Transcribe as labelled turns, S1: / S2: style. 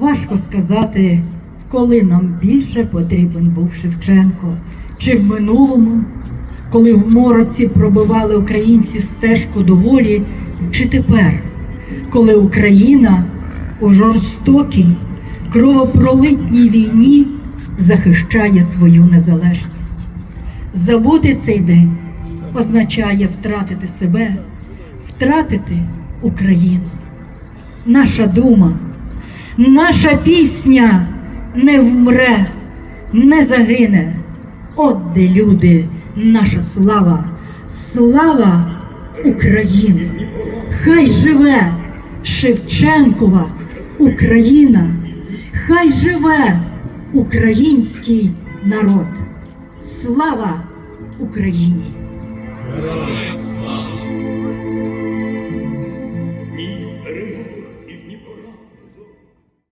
S1: Важко сказати, коли нам більше потрібен був Шевченко, чи в минулому, коли в мороці пробивали українці стежку до волі, чи тепер, коли Україна у жорстокій, кровопролитній війні захищає свою незалежність. Забути цей день означає втратити себе, втратити Україну. Наша дума, наша пісня не вмре, не загине. От де люди, наша слава, слава України. Хай живе Шевченкова Україна, хай живе український народ. Слава Україні!